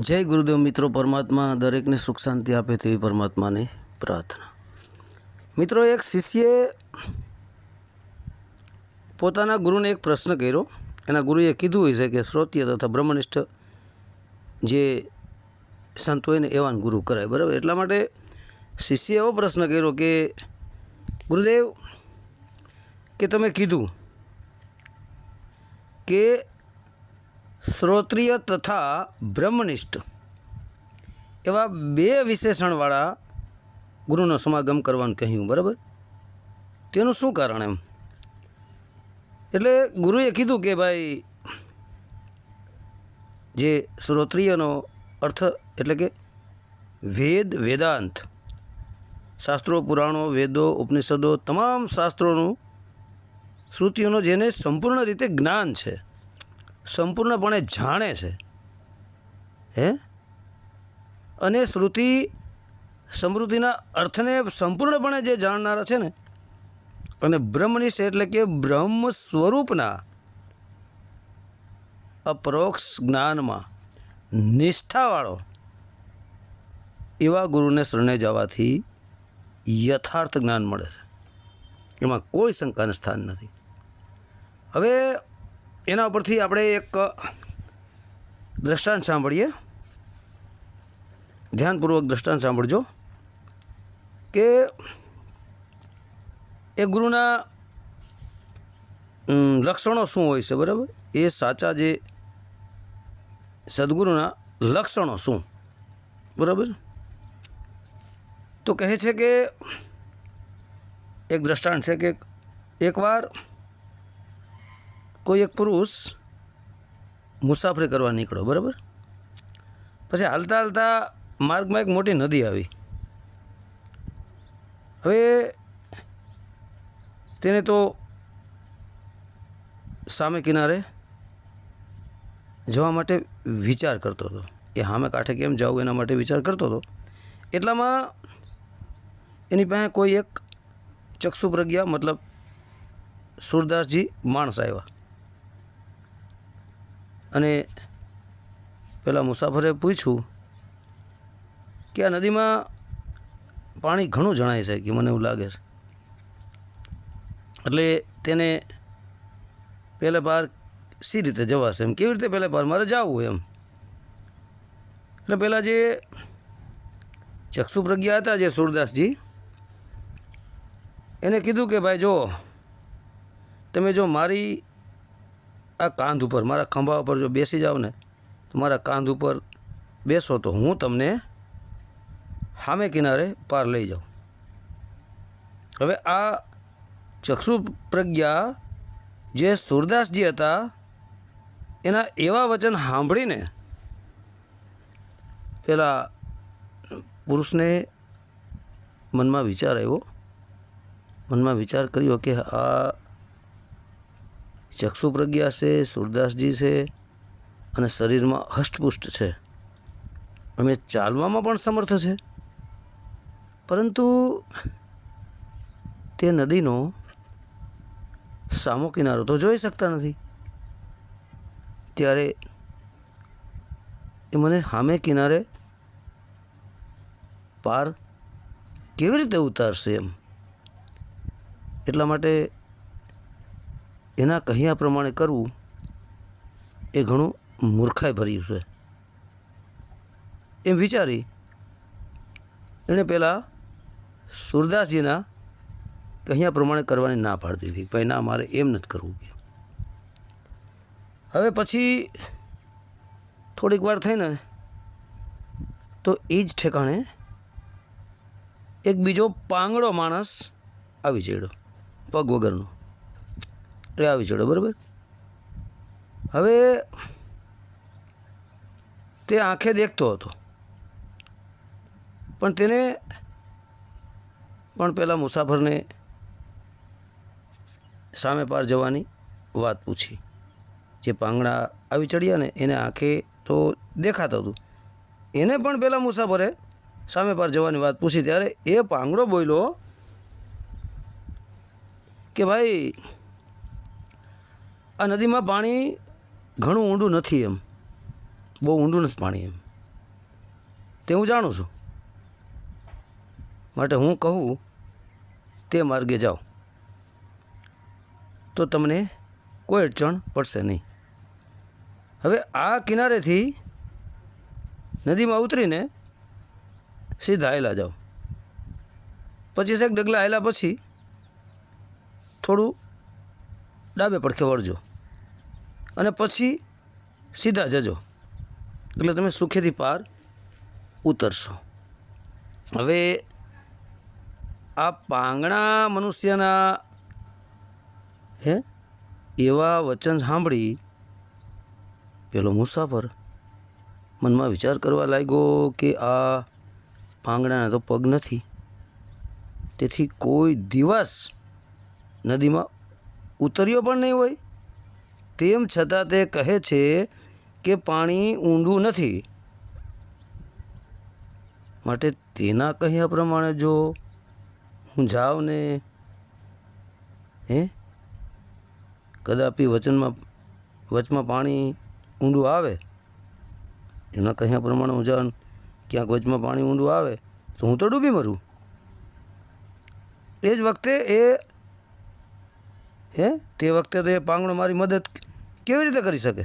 જય ગુરુદેવ મિત્રો, પરમાત્મા દરેકને સુખ શાંતિ આપે તેવી પરમાત્માની પ્રાર્થના. મિત્રો, એક શિષ્યે પોતાના ગુરુને એક પ્રશ્ન કર્યો. એના ગુરુએ કીધું હોય છે કે શ્રોત્ય તથા બ્રહ્મનિષ્ઠ જે સંત હોય ને ગુરુ કરાય. બરાબર? એટલા માટે શિષ્યે એવો પ્રશ્ન કર્યો કે, ગુરુદેવ, કે તમે કીધું કે શ્રોત્રિય તથા બ્રહ્મનિષ્ઠ એવા બે વિશેષણવાળા ગુરુનો સમાગમ કરવાનું કહ્યું, બરાબર? તેનું શું કારણ એમ? એટલે ગુરુએ કીધું કે ભાઈ, જે શ્રોત્રિયનો અર્થ એટલે કે વેદ, વેદાંત, શાસ્ત્રો, પુરાણો, વેદો, ઉપનિષદો, તમામ શાસ્ત્રોનું, શ્રુતિઓનો જેને સંપૂર્ણ રીતે જ્ઞાન છે સંપૂર્ણપણે જાણે છે. હે? અને શ્રુતિ સમૃદ્ધિના અર્થને સંપૂર્ણપણે જે જાણનારા છે ને, અને બ્રહ્મનિષ્ઠ એટલે કે બ્રહ્મ સ્વરૂપના અપરોક્ષ જ્ઞાનમાં નિષ્ઠાવાળો એવા ગુરુને શરણે જવાથી યથાર્થ જ્ઞાન મળે છે. એમાં કોઈ શંકાનું સ્થાન નથી. હવે એના ઉપરથી આપણે એક દ્રષ્ટાંત સાંભળીએ. ધ્યાનપૂર્વક દ્રષ્ટાંત સાંભળજો કે એ ગુરુના લક્ષણો શું હોય છે, બરાબર? એ સાચા જે સદગુરુના લક્ષણો શું? બરાબર? તો કહે છે કે, એક દ્રષ્ટાંત છે કે એકવાર કોઈ એક પુરુષ મુસાફરી કરવા નીકળ્યો, બરાબર? પછી હાલતા હાલતા માર્ગમાં એક મોટી નદી આવી. હવે તેને તો સામે કિનારે જવા માટે વિચાર કરતો હતો. એ સામે કાંઠે કેમ જવું એના માટે વિચાર કરતો હતો? એટલામાં એની પાસે કોઈ એક ચક્ષુ પ્રજ્ઞા મતલબ સુરદાસજી માણસ આવ્યા. અને પેલા મુસાફરે પૂછ્યું કે આ નદીમાં પાણી ઘણું જણાય છે કે મને એવું લાગે છે? એટલે તેને પહેલે પાર સી રીતે જવાશે એમ? કેવી રીતે પહેલે પાર? મારે જવું એમ. એટલે પહેલાં જે ચક્ષુ પ્રજ્ઞા હતા જે સુરદાસજી, એને કીધું કે ભાઈ જો, તમે જો મારી આ કાંધ ઉપર, મારા ખંભા ઉપર જો બેસી જાઓ ને, તો મારા કાંધ ઉપર બેસો તો હું તમને સામે કિનારે પાર લઈ જાઉં. હવે આ ચક્ષુ પ્રજ્ઞા જે સુરદાસજી હતા, એના એવા વચન સાંભળીને પેલા પુરુષને મનમાં વિચાર આવ્યો. મનમાં વિચાર કર્યો કે આ ચક્ષુ પ્રજ્ઞા છે, સુરદાસજી છે અને શરીરમાં હષ્ટપુષ્ટ છે. અમે ચાલવામાં પણ સમર્થ છે. પરંતુ તે નદીનો સામો કિનારો તો જોઈ શકતા નથી. ત્યારે એ મને સામે કિનારે પાર કેવી રીતે ઉતારશે એમ? એટલા માટે એના કહ્યા પ્રમાણે કરવું એ ઘણું મૂર્ખાઈ ભર્યું છે. એમ વિચારી એણે પહેલાં સુરદાસજીના કહ્યા પ્રમાણે કરવાની ના પાડી દીધી ભાઈ, ના, મારે એમ નથી કરવું કે. હવે પછી થોડીક વાર થઈને તો એ જ ઠેકાણે એક બીજો પાંગડો માણસ આવી જડ્યો પગ વગરનો. આવી ચડ્યો બરાબર? હવે તે આંખે દેખતો હતો. પણ તેને પણ પેલા મુસાફરને સામે પાર જવાની વાત પૂછી. જે પાંગડા આવી ચડ્યા ને, એને આંખે તો દેખાતું હતું. એને પણ પેલા મુસાફરે સામે પાર જવાની વાત પૂછી ત્યારે એ પાંગડો બોલ્યો કે ભાઈ આ નદીમાં પાણી ઘણું ઊંડું નથી એમ. બહુ ઊંડું નથી પાણી એમ. તે હું જાણું છું. માટે હું કહું, તે માર્ગે જાઓ. તો તમને કોઈ અડચણ પડશે નહીં. હવે આ કિનારેથી નદીમાં ઉતરીને સીધા આવેલા જાઓ. પચીસેક ડગલા આવેલા પછી થોડું ડાબે પડખે વળજો અને પછી સીધા જજો. એટલે તમે સુખેથી પાર ઉતરશો. હવે આ પાંગણા મનુષ્યના, હે, એવા વચન સાંભળી પેલો મુસાફર મનમાં વિચાર કરવા લાગ્યો કે આ પાંગડાના તો પગ નથી. તેથી કોઈ દિવસ નદીમાં ઉતર્યો પણ નહીં હોય. તેમ છતાં તે કહે છે કે પાણી ઊંડું નથી. માટે તેના કહ્યા પ્રમાણે જો હું જાઉં ને, હે? કદાપી વચનમાં, વચમાં પાણી ઊંડું આવે? એના કહ્યા પ્રમાણે હું જાઉં ક્યાંક વચમાં પાણી ઊંડું આવે, તો હું તો ડૂબી મરું. એ જ વખતે એ હે? તે વખતે તો એ પાંગણો મારી મદદ કેવી રીતે કરી શકે?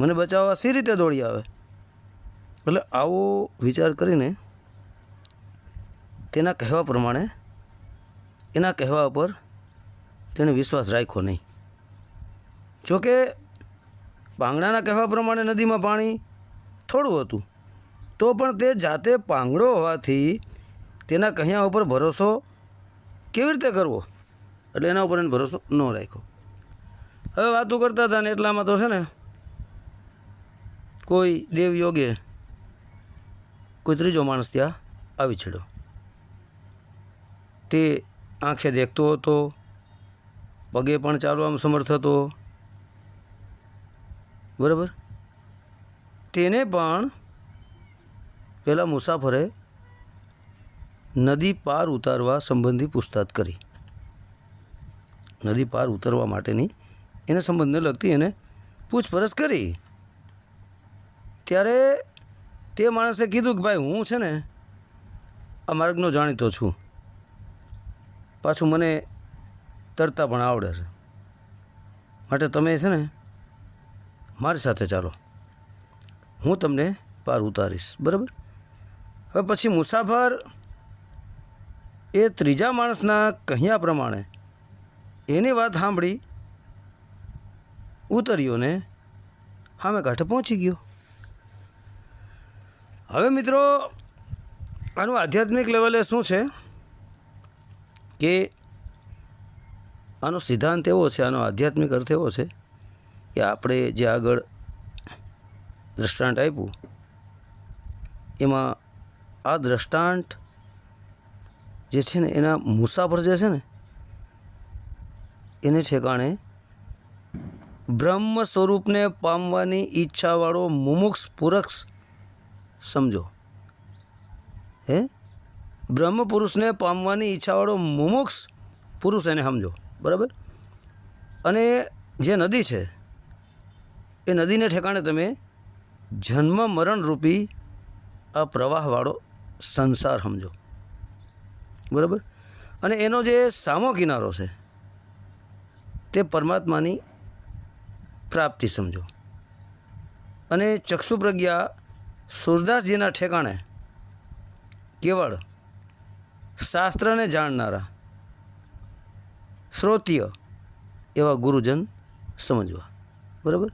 મને બચાવવા સી રીતે દોડી આવે? એટલે આવો વિચાર કરીને તેના કહેવા પ્રમાણે, એના કહેવા ઉપર તેણે વિશ્વાસ રાખ્યો નહીં. જોકે પાંગડાના કહેવા પ્રમાણે નદીમાં પાણી થોડું હતું, તો પણ તે જાતે પાંગડો હોવાથી તેના કહ્યા ઉપર ભરોસો કેવી રીતે કરવો? એટલે એના ઉપર એને ભરોસો ન રાખ્યો. હવે વાતો કરતા હતા ને એટલામાં તો છે ને, કોઈ દેવ યોગે કોઈ ત્રીજો માણસ ત્યાં આવી છેડ્યો. તે આંખે દેખતો હતો, પગે પણ ચાલવામાં સમર્થ હતો. બરાબર? તેને પણ પેલા મુસાફરે નદી પાર ઉતારવા સંબંધી પૂછતાછ કરી. નદી પાર ઉતરવા માટેની એને સંબંધને લગતી એને પૂછપરછ કરી. ત્યારે તે માણસે કીધું કે, ભાઈ, હું છે ને આ માર્ગનો જાણીતો છું. પાછું મને તરતા પણ આવડે છે. માટે તમે છે ને મારી સાથે ચાલો. હું તમને પાર ઉતારીશ. બરાબર? હવે પછી મુસાફર એ ત્રીજા માણસના કહ્યા પ્રમાણે એની વાત સાંભળી ઉતર્યો ને મેં કાંઠે પહોંચી ગયો. હવે મિત્રો, આનું આધ્યાત્મિક લેવલે શું છે? કે આનો સિદ્ધાંત એવો છે, આનો આધ્યાત્મિક અર્થ એવો છે કે આપણે જે આગળ દ્રષ્ટાંત આપ્યું, એમાં આ દ્રષ્ટાંત જે છે ને, એના મુસાફર જે છે ને એને ઠેકાણે બ્રહ્મ સ્વરૂપને પામવાની ઈચ્છાવાળો મુમુક્ષ પુરુષ સમજો. હે? બ્રહ્મ પુરુષને પામવાની ઈચ્છાવાળો મુમુક્ષ પુરુષ એને સમજો. બરાબર? અને જે નદી છે, એ નદીને ઠેકાણે તમે જન્મ મરણ રૂપી આ પ્રવાહવાળો સંસાર સમજો. બરાબર? અને એનો જે સામો કિનારો છે તે પરમાત્માની પ્રાપ્તિ સમજો. અને ચક્ષુ પ્રજ્ઞા સુરદાસજીના ઠેકાણે કેવળ શાસ્ત્રને જાણનારા શ્રોતીય એવા ગુરુજન સમજવા. બરાબર?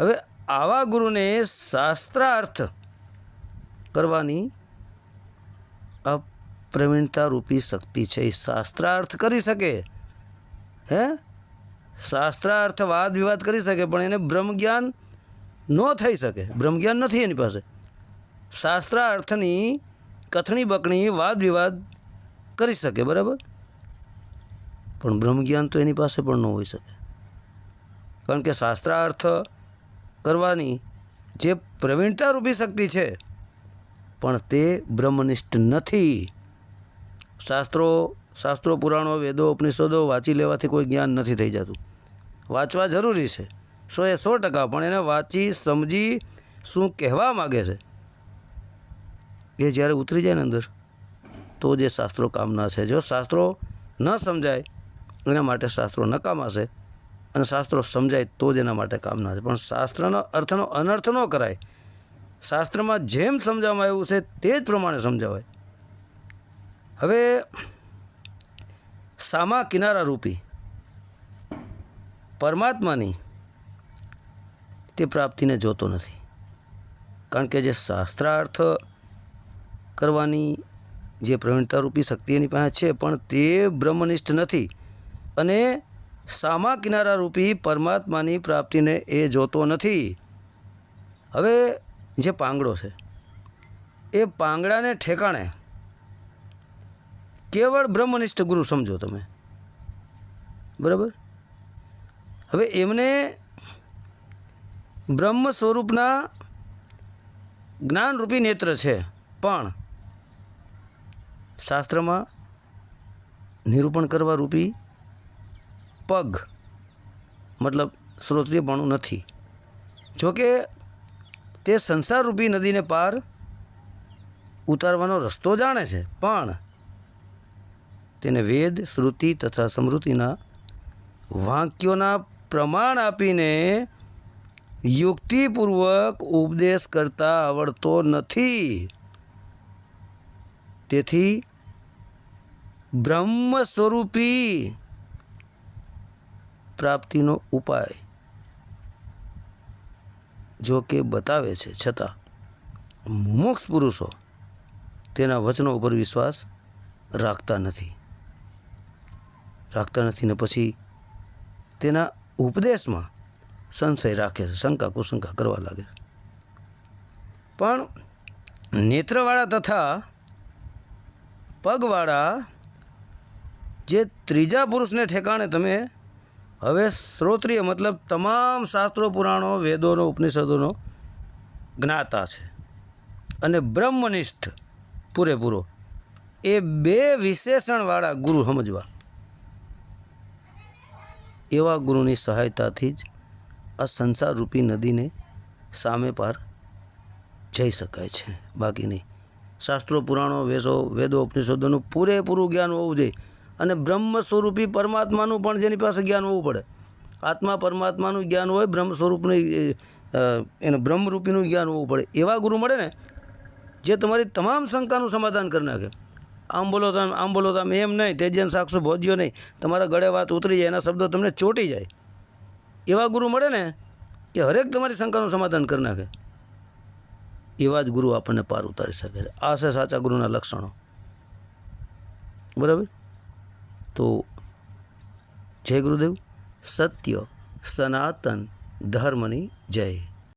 હવે આવા ગુરુને શાસ્ત્રાર્થ કરવાની આ પ્રવીણતા રૂપી શક્તિ છે. એ શાસ્ત્રાર્થ કરી શકે. હે? શાસ્ત્રાર્થ વાદ વિવાદ કરી શકે, પણ એને બ્રહ્મજ્ઞાન ન થઈ શકે. બ્રહ્મજ્ઞાન નથી એની પાસે. શાસ્ત્રાર્થની કથણી બકણી વાદ વિવાદ કરી શકે, બરાબર? પણ બ્રહ્મજ્ઞાન તો એની પાસે પણ ન હોઈ શકે. કારણ કે શાસ્ત્રાર્થ કરવાની જે પ્રવીણતા રૂપી શક્તિ છે, પણ તે બ્રહ્મનિષ્ઠ નથી. શાસ્ત્રો શાસ્ત્રો, પુરાણો, વેદો, ઉપનિષદો વાંચી લેવાથી કોઈ જ્ઞાન નથી થઈ જતું. વાંચવા જરૂરી છે. સો એ સો ટકા પણ એને વાંચી, સમજી શું કહેવા માગે છે? એ જ્યારે ઉતરી જાય ને અંદર, તો જે શાસ્ત્રો કામના છે. જો શાસ્ત્રો ન સમજાય, એના માટે શાસ્ત્રો નકામા છે. અને શાસ્ત્રો સમજાય તો જ એના માટે કામના છે. પણ શાસ્ત્રના અર્થનો અનર્થ ન કરાય. શાસ્ત્રમાં જેમ સમજાવવામાં આવ્યું છે, તે જ પ્રમાણે સમજાવાય. હવે સામા કિનારા રૂપી. પરમાત્માની તે પ્રાપ્તિને જોતો નથી. કારણ કે જે શાસ્ત્રાર્થ કરવાની જે પ્રવીણતારૂપી શક્તિ એની પાસે છે, પણ તે બ્રહ્મનિષ્ઠ નથી. અને સામા કિનારા રૂપી પરમાત્માની પ્રાપ્તિને એ જોતો નથી. હવે જે પાંગડો છે, એ પાંગડાને ઠેકાણે કેવળ બ્રહ્મનિષ્ઠ ગુરુ સમજો તમે. બરાબર? હવે એમને બ્રહ્મ સ્વરૂપના જ્ઞાનરૂપી નેત્ર છે, પણ શાસ્ત્રમાં નિરૂપણ કરવા રૂપી પગ, મતલબ શ્રોત્રિયપણું નથી. જોકે તે સંસારરૂપી નદીને પાર ઉતારવાનો રસ્તો જાણે છે, પણ તેને વેદ, શ્રુતિ તથા સમૃદ્ધિના વાક્યોના પ્રમાણ આપીને યુક્તિપૂર્વક ઉપદેશ કરતા આવડતો નથી. તેથી બ્રહ્મ સ્વરૂપી પ્રાપ્તિનો ઉપાય જો કે બતાવે છે. છતાં મુમુક્ષ પુરુષો તેના વચનો ઉપર વિશ્વાસ રાખતા નથી. રાખતા નથી ને પછી તેના ઉપદેશમાં સંશય રાખે છે, શંકા કુશંકા કરવા લાગે પણ નેત્રવાળા તથા પગવાળા જે ત્રીજા પુરુષને ઠેકાણે તમે હવે શ્રોત્રિય મતલબ તમામ શાસ્ત્રો, પુરાણો, વેદોનો, ઉપનિષદોનો જ્ઞાતા છે અને બ્રહ્મનિષ્ઠ પૂરેપૂરો. એ બે વિશેષણવાળા ગુરુ સમજવા. એવા ગુરુની સહાયતાથી જ આ સંસારરૂપી નદીને સામે પાર જઈ શકાય છે. બાકી નહીં. શાસ્ત્રો, પુરાણો વેદો વેદો, ઉપનિષદોનું પૂરેપૂરું જ્ઞાન હોવું જોઈએ. અને બ્રહ્મ સ્વરૂપી પરમાત્માનું પણ જેની પાસે જ્ઞાન હોવું પડે. આત્મા પરમાત્માનું જ્ઞાન હોય બ્રહ્મ સ્વરૂપનું એને બ્રહ્મરૂપીનું જ્ઞાન હોવું પડે. એવા ગુરુ મળે ને, જે તમારી તમામ શંકાનું સમાધાન કરી નાખે. આમ બોલો તમે આમ, બોલો તમે એમ નહીં તેજન સાક્ષો ભોજ્યો નહીં. તમારા ગળે વાત ઉતરી જાય એના શબ્દો તમને ચોંટી જાય. એવા ગુરુ મળે ને કે હરેક તમારી શંકાનું સમાધાન કરી નાખે. એવા જ ગુરુ આપણને પાર ઉતારી શકે છે. આ છે સાચા ગુરુના લક્ષણો. બરાબર? તો જય ગુરુદેવ. સત્ય સનાતન ધર્મની જય.